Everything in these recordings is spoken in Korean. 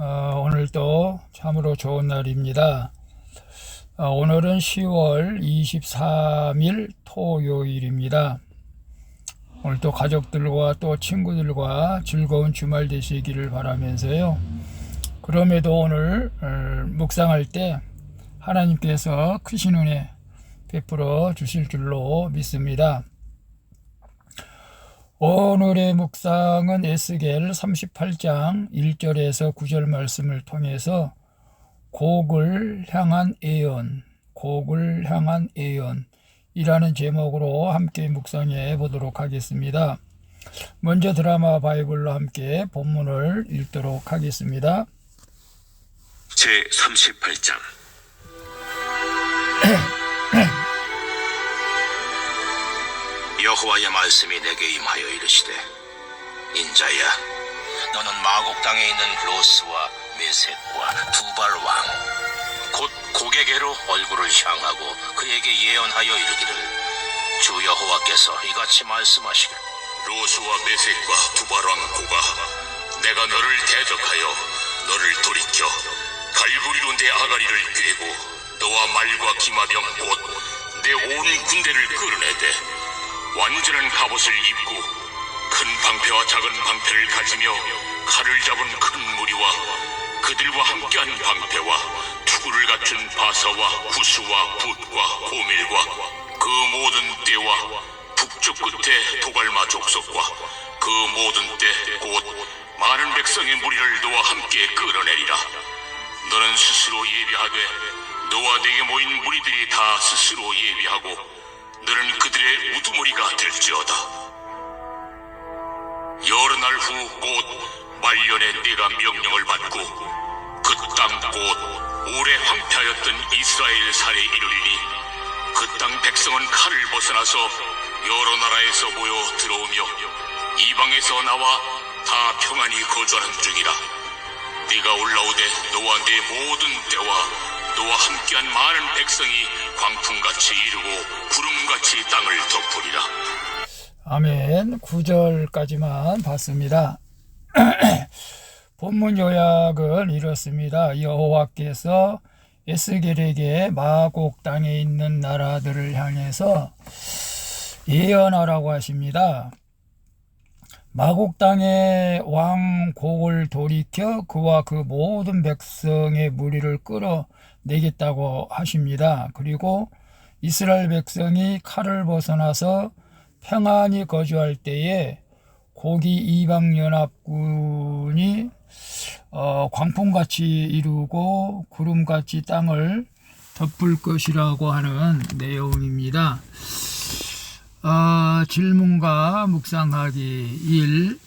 어, 오늘도 참으로 좋은 날입니다. 어, 오늘은 10월 23일 토요일입니다. 오늘도 가족들과 또 친구들과 즐거운 주말 되시기를 바라면서요. 그럼에도 오늘 어, 묵상할 때 하나님께서 크신 은혜 베풀어 주실 줄로 믿습니다. 오늘의 묵상은 에스겔 38장 1절에서 9절 말씀을 통해서 곡을 향한 예언, 곡을 향한 예언이라는 제목으로 함께 묵상해 보도록 하겠습니다. 먼저 드라마 바이블로 함께 본문을 읽도록 하겠습니다. 제 38장 여호와의 말씀이 내게 임하여 이르시되 인자야 너는 마곡 땅에 있는 로스와 메셋과 두발 왕 곧 고개계로 얼굴을 향하고 그에게 예언하여 이르기를 주 여호와께서 이같이 말씀하시길. 로스와 메셋과 두발 왕 고가 내가 너를 대적하여 너를 돌이켜 갈부리로 내 아가리를 꿰고 너와 말과 기마병 곧 내 온 군대를 끌어내되 완전한 갑옷을 입고 큰 방패와 작은 방패를 가지며 칼을 잡은 큰 무리와 그들과 함께한 방패와 투구를 갖춘 바사와 구스와 붓과 호밀과 그 모든 떼와 북쪽 끝에 도갈마 족속과 그 모든 때 곧 많은 백성의 무리를 너와 함께 끌어내리라. 너는 스스로 예비하되 너와 내게 모인 무리들이 다 스스로 예비하고 너는 그들의 우두머리가 될지어다. 여러 날 후 곧 말년에 네가 명령을 받고 그 땅 곧 오래 황폐하였던 이스라엘 산에 이르리니 그 땅 백성은 칼을 벗어나서 여러 나라에서 모여 들어오며 이방에서 나와 다 평안히 거주하는 중이라. 네가 올라오되 너와 네 모든 때와 너와 함께한 많은 백성이 광풍같이 이르고 구름같이 땅을 덮으리라 아멘. 9절까지만 봤습니다. 본문 요약은 이렇습니다. 여호와께서 에스겔에게 마곡 땅에 있는 나라들을 향해서 예언하라고 하십니다. 마곡 땅의 왕 곡을 돌이켜 그와 그 모든 백성의 무리를 끌어내겠다고 하십니다. 그리고 이스라엘 백성이 칼을 벗어나서 평안히 거주할 때에 고기 이방 연합군이 어, 광풍같이 이루고 구름같이 땅을 덮을 것이라고 하는 내용입니다. 어, 질문과 묵상하기 1.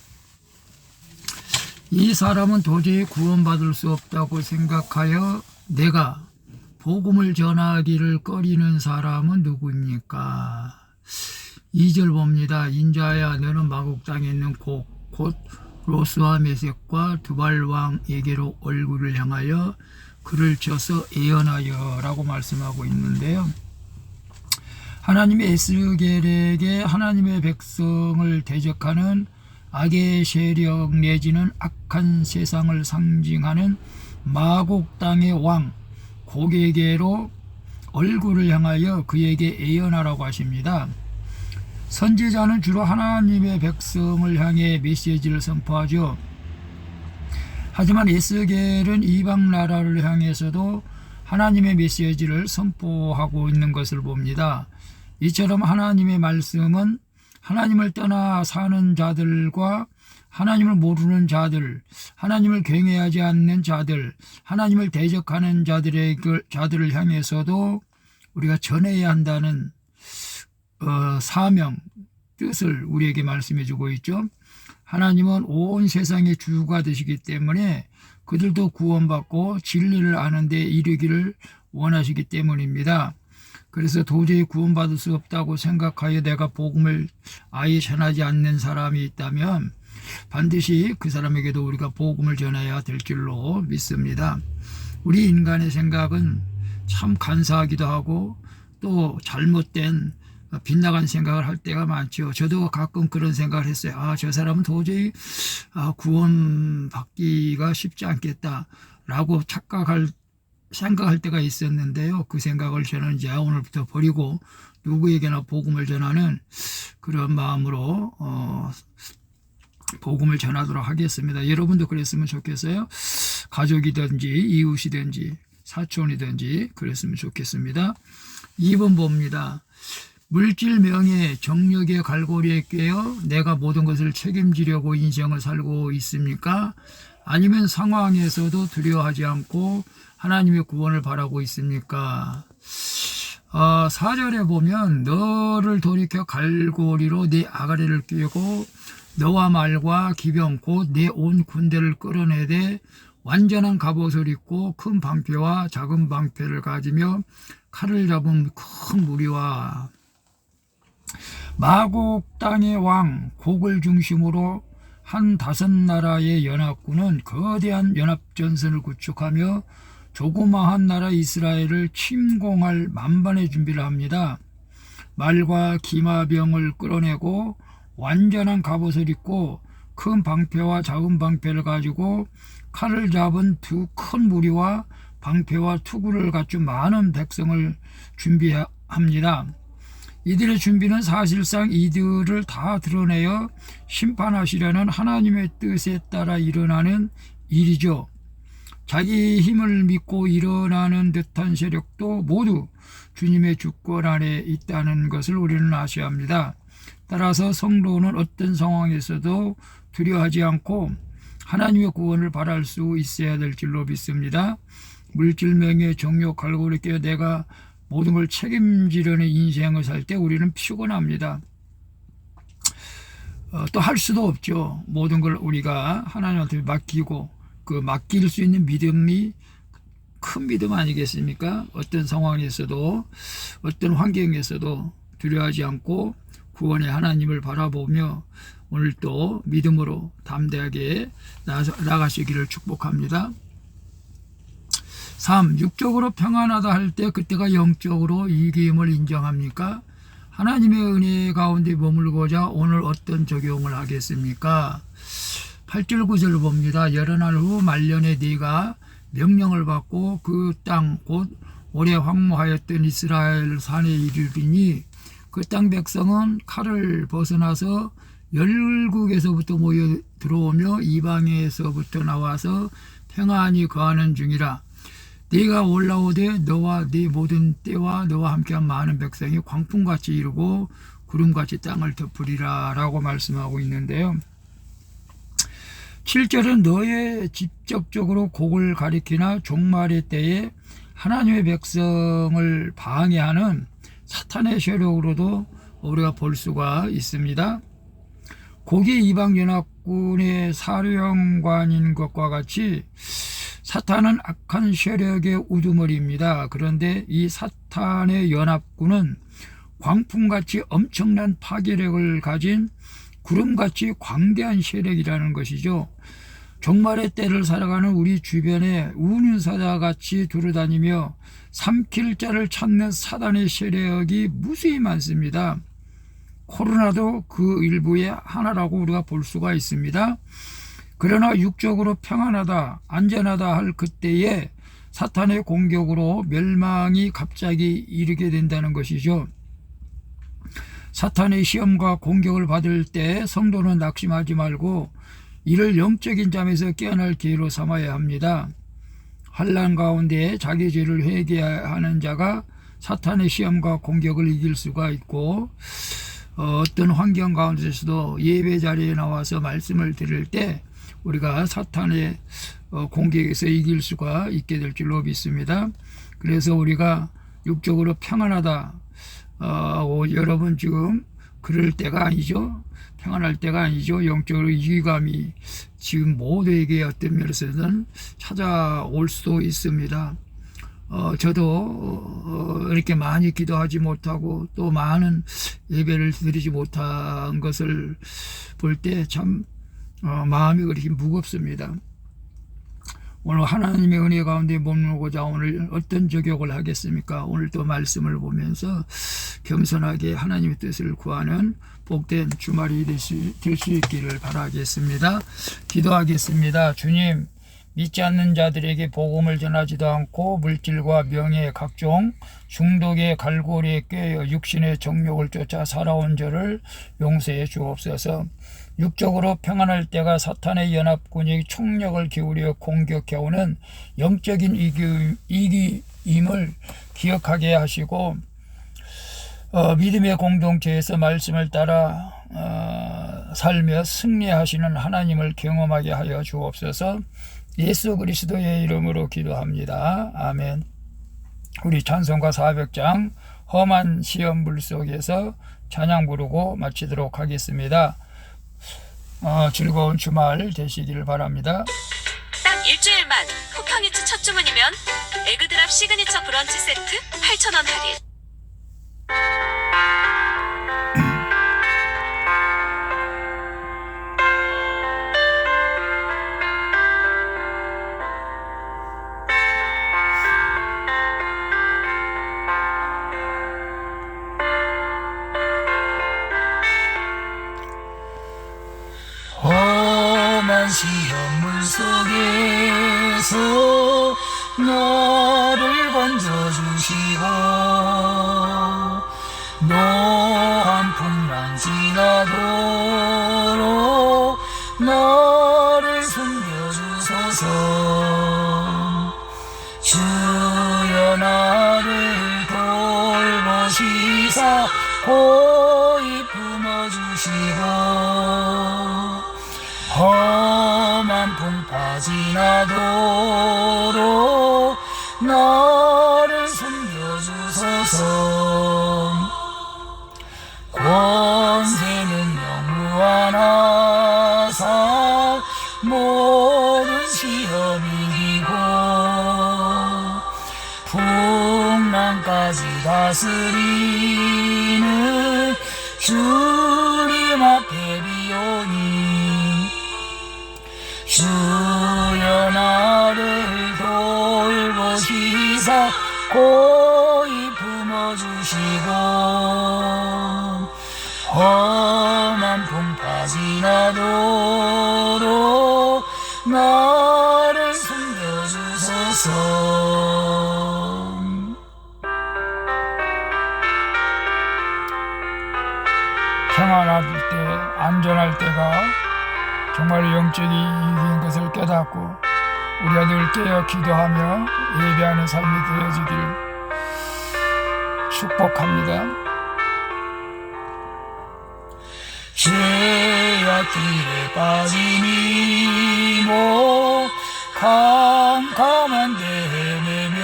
이 사람은 도저히 구원받을 수 없다고 생각하여 내가 복음을 전하기를 꺼리는 사람은 누구입니까? 2절 봅니다. 인자야 너는 마곡 땅에 있는 곳, 곧 로스와 메섹과 두발 왕에게로 얼굴을 향하여 그를 쳐서 예언하여 라고 말씀하고 있는데요. 하나님의 에스겔에게 하나님의 백성을 대적하는 악의 세력 내지는 악한 세상을 상징하는 마곡 땅의 왕 고개계로 얼굴을 향하여 그에게 예언하라고 하십니다. 선지자는 주로 하나님의 백성을 향해 메시지를 선포하죠. 하지만 에스겔은 이방 나라를 향해서도 하나님의 메시지를 선포하고 있는 것을 봅니다. 이처럼 하나님의 말씀은 하나님을 떠나 사는 자들과 하나님을 모르는 자들, 하나님을 경외하지 않는 자들, 하나님을 대적하는 자들의 자들을 향해서도 우리가 전해야 한다는 어, 사명, 뜻을 우리에게 말씀해 주고 있죠. 하나님은 온 세상의 주가 되시기 때문에 그들도 구원받고 진리를 아는 데 이르기를 원하시기 때문입니다. 그래서 도저히 구원받을 수 없다고 생각하여 내가 복음을 아예 전하지 않는 사람이 있다면 반드시 그 사람에게도 우리가 복음을 전해야 될 줄로 믿습니다. 우리 인간의 생각은 참 간사하기도 하고 또 잘못된 빗나간 생각을 할 때가 많죠. 저도 가끔 그런 생각을 했어요. 아, 저 사람은 도저히 아, 구원 받기가 쉽지 않겠다 라고 착각할 생각할 때가 있었는데요. 그 생각을 저는 이제 오늘부터 버리고 누구에게나 복음을 전하는 그런 마음으로 어, 복음을 전하도록 하겠습니다. 여러분도 그랬으면 좋겠어요. 가족이든지 이웃이든지 사촌이든지 그랬으면 좋겠습니다. 2번 봅니다. 물질 명예 정력의 갈고리에 꿰어 내가 모든 것을 책임지려고 인생을 살고 있습니까? 아니면 상황에서도 두려워하지 않고 하나님의 구원을 바라고 있습니까? 어, 4절에 보면 너를 돌이켜 갈고리로 네 아가리를 꿰고 너와 말과 기병 곧 내 온 군대를 끌어내되 완전한 갑옷을 입고 큰 방패와 작은 방패를 가지며 칼을 잡은 큰 무리와 마곡 땅의 왕 곡을 중심으로 한 다섯 나라의 연합군은 거대한 연합전선을 구축하며 조그마한 나라 이스라엘을 침공할 만반의 준비를 합니다. 말과 기마병을 끌어내고 완전한 갑옷을 입고 큰 방패와 작은 방패를 가지고 칼을 잡은 두 큰 무리와 방패와 투구를 갖춘 많은 백성을 준비합니다. 이들의 준비는 사실상 이들을 다 드러내어 심판하시려는 하나님의 뜻에 따라 일어나는 일이죠. 자기 힘을 믿고 일어나는 듯한 세력도 모두 주님의 주권 아래 있다는 것을 우리는 아셔야 합니다. 따라서 성도는 어떤 상황에서도 두려워하지 않고 하나님의 구원을 바랄 수 있어야 될 줄로 믿습니다. 물질 명예 정욕 갈고리 껴 내가 모든 걸 책임지려는 인생을 살 때 우리는 피곤합니다. 어, 또할 수도 없죠. 모든 걸 우리가 하나님한테 맡기고 그 맡길 수 있는 믿음이 큰 믿음 아니겠습니까? 어떤 상황에서도 어떤 환경에서도 두려워하지 않고 구원의 하나님을 바라보며 오늘 또 믿음으로 담대하게 나가시기를 축복합니다. 3. 육적으로 평안하다 할 때 그때가 영적으로 이김을 인정합니까? 하나님의 은혜 가운데 머물고자 오늘 어떤 적용을 하겠습니까? 8절 9절 봅니다. 여러 날 후 말년에 네가 명령을 받고 그 땅 곧 오래 황무하였던 이스라엘 산에 이르리니 그 땅 백성은 칼을 벗어나서 열국에서부터 모여 들어오며 이방에서부터 나와서 평안히 거하는 중이라 네가 올라오되 너와 네 모든 때와 너와 함께한 많은 백성이 광풍같이 이루고 구름같이 땅을 덮으리라 라고 말씀하고 있는데요. 7절은 너의 직접적으로 곡을 가리키나 종말의 때에 하나님의 백성을 방해하는 사탄의 세력으로도 우리가 볼 수가 있습니다. 곡이 이방연합군의 사령관인 것과 같이 사탄은 악한 세력의 우두머리입니다. 그런데 이 사탄의 연합군은 광풍같이 엄청난 파괴력을 가진 구름같이 광대한 세력이라는 것이죠. 종말의 때를 살아가는 우리 주변에 운윤사자 같이 두루다니며 삼킬 자를 찾는 사단의 세력이 무수히 많습니다. 코로나도 그 일부의 하나라고 우리가 볼 수가 있습니다. 그러나 육적으로 평안하다, 안전하다 할 그때에 사탄의 공격으로 멸망이 갑자기 이르게 된다는 것이죠. 사탄의 시험과 공격을 받을 때 성도는 낙심하지 말고 이를 영적인 잠에서 깨어날 기회로 삼아야 합니다. 환란 가운데 자기 죄를 회개하는 자가 사탄의 시험과 공격을 이길 수가 있고 어, 어떤 환경 가운데서도 예배 자리에 나와서 말씀을 드릴 때 우리가 사탄의 어, 공격에서 이길 수가 있게 될 줄로 믿습니다. 그래서 우리가 육적으로 평안하다. 어, 여러분 지금 그럴 때가 아니죠. 평안할 때가 아니죠. 영적으로 위기감이 지금 모두에게 어떤 면에서는 찾아올 수도 있습니다. 어, 저도 어, 이렇게 많이 기도하지 못하고 또 많은 예배를 드리지 못한 것을 볼 때참 어, 마음이 그렇게 무겁습니다. 오늘 하나님의 은혜 가운데 머물고자 오늘 어떤 저격을 하겠습니까? 오늘 또 말씀을 보면서 겸손하게 하나님의 뜻을 구하는 복된 주말이 될 수 있기를 바라겠습니다. 기도하겠습니다. 주님, 믿지 않는 자들에게 복음을 전하지도 않고 물질과 명예 각종 중독의 갈고리에 꿰어 육신의 정욕을 쫓아 살아온 저를 용서해 주옵소서. 육적으로 평안할 때가 사탄의 연합군이 총력을 기울여 공격해오는 영적인 이기, 이기 임을 기억하게 하시고 어, 믿음의 공동체에서 말씀을 따라 어, 살며 승리하시는 하나님을 경험하게 하여 주옵소서. 예수 그리스도의 이름으로 기도합니다. 아멘. 우리 찬송가 400장 험한 시험불 속에서 찬양 부르고 마치도록 하겠습니다. 어, 즐거운 주말 되시기를 바랍니다. 딱 일주일만 쿠팡이츠 첫 주문이면 에그드랍 시그니처 브런치 세트 8,000원 할인. 험한 시험물 속에서 나를 건져주시고 노한 풍랑 지나도록 나를 숨겨주소서. 주여 나를 돌보시사 고이 품어주시고 험 지나도록 나를 숨겨주소서. 권세는 영무하나사 모든 시험 이기고 풍랑까지 다스리는 주 나를 숨겨주소서 평안할 때 안전할 때가 정말 영적인 것을 깨닫고 우리가 늘 깨어 기도하며 예배하는 삶이 되어지길 축복합니다. 죄악길에 빠지니 뭐 캄캄한 데매며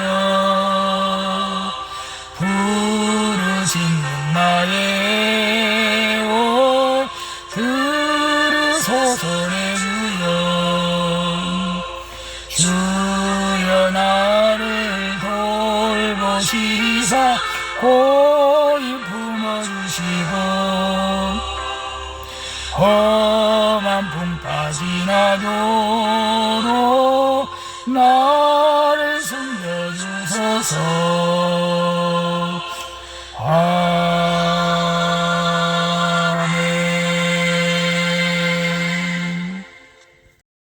부르짖는 나의 오 들으소서 내 주여 주여 나를 돌보시사 고이 품어주시고 험한 풍파 지 나도록 나를 숨겨주소서